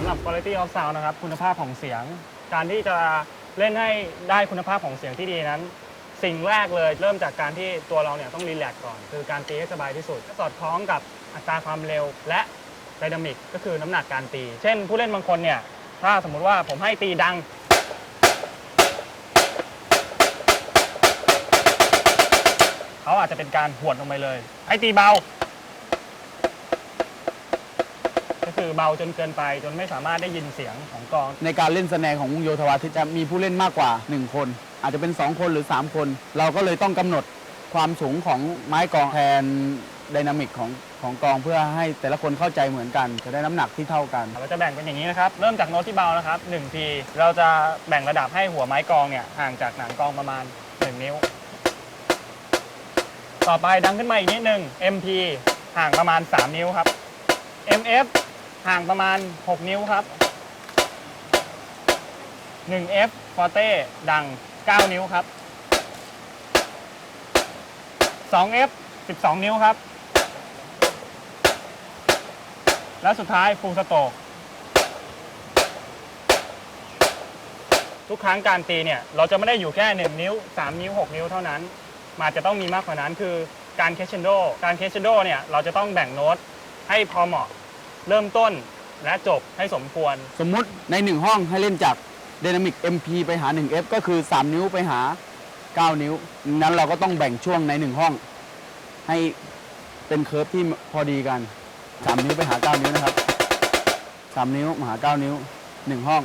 สำหรับ quality of sound นะครับ คุณภาพของเสียง การที่จะเล่นให้ได้คุณภาพของเสียงที่ดีนั้น สิ่งแรกเลยเริ่มจากการที่ตัวเราเนี่ยต้องรีแลกซ์ก่อน คือการตีให้สบายที่สุดสอดคล้องกับอัตราความเร็วและไดนามิกก็คือน้ำหนักการตี เช่น ผู้เล่นบางคนเนี่ย ถ้าสมมุติว่าผมให้ตีดัง เขาอาจจะเป็นการหวดลงไปเลย ให้ตีเบา ก็ คือเบาจนเกินไป จนไม่สามารถได้ยินเสียงของกลองในการเล่นแสดงของวงโยธวาทิตจะมีผู้เล่นมากกว่า 1 คน อาจจะเป็น 2 คนหรือ 3 คน เราก็เลยต้องกำหนดความสูงของไม้กลองแทนไดนามิกของของกลองเพื่อให้แต่ละคนเข้าใจเหมือนกัน จะได้น้ำหนักที่เท่ากัน เราจะแบ่งเป็นอย่างนี้นะครับ เริ่มจากโน้ตที่เบานะครับ1 P เราจะแบ่งระดับให้หัวไม้กลองเนี่ยห่างจากหนังกลองประมาณ 1 นิ้ว ต่อไปดังขึ้นมาอีกนิดนึง MP ห่างประมาณ 3 นิ้วครับ MF ห่างประมาณ 6 นิ้วครับ 1F Forte ดัง 9 นิ้วครับ 2F 12 นิ้วครับ และสุดท้ายฟูลสโตกทุกครั้งการตีเนี่ยเราจะไม่ได้อยู่แค่ 1 นิ้ว 3 นิ้ว 6 นิ้วเท่านั้นมันอาจจะต้องมีมากกว่านั้นคือการเคชเชนโดการเคชเชนโดเนี่ยเราจะต้องแบ่งโน้ตให้พอเหมาะ เริ่มต้นและจบให้สมควร สมมุติใน 1 ห้องให้เล่นจากไดนามิก MP ไปหา 1F ก็คือ 3 นิ้วไปหา 9 นิ้ว นั้นเราก็ต้องแบ่งช่วงใน 1 ห้อง ให้เป็นเคิร์ฟที่พอดีกัน 3 นิ้วไปหา 9 นิ้วนะครับ 3 นิ้วมาหา 9 นิ้ว 1 ห้อง